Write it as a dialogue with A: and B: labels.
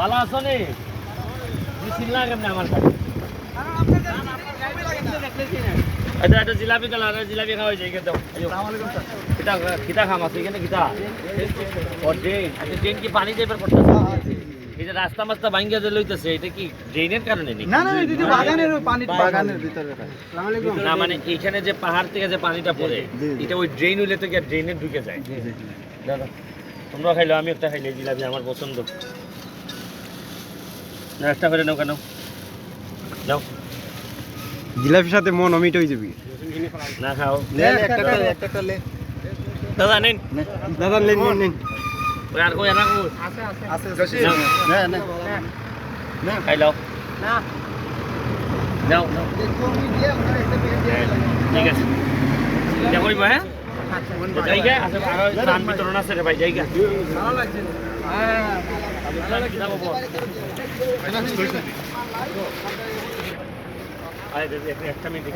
A: ভালো আছো নি? চিনলা কেমনে আমার কাছে? এটা এটা জিলাপি দিলা এটা জিলাপি খাওয়া যায় কিন্তু কিতা কিতা খাম আছে এখানে কিতা? ও ড্রেন আচ্ছা ড্রেন কি পানি টাইপের করতেছে এই যে রাস্তা মাস্তা ভাঙ্গিয়া যে লইতেছে এটা কি ড্রেনের কারণে নি
B: না না না, এটা বাগানের পানি। বাগানের ভিতরে
A: না মানে এখানে যে পাহাড় থেকে যে পানিটা পড়ে
B: জি।
A: এটা ওই ড্রেন হইলে তো কি ড্রেনে ঢুকে যায়? দাদা তোমরা খাইলো আমি একটা খাইলে জিলাপি আমার পছন্দ। একটা করে নাও কেন? যাও।
B: জিলাপির সাথে মন অমিট হয়ে যাবি।
A: না খাও। দাদা নেন।
B: দাদা নিন নিন
A: আর কই না কই
B: আছে না না।
A: খাইলাও নাও নাও ঠিক আছে। যা কইবা হ্যাঁ? জায়গা আছে আরও স্থান বিতরণ আছে রে ভাই জায়গা আরে একটা মিনিট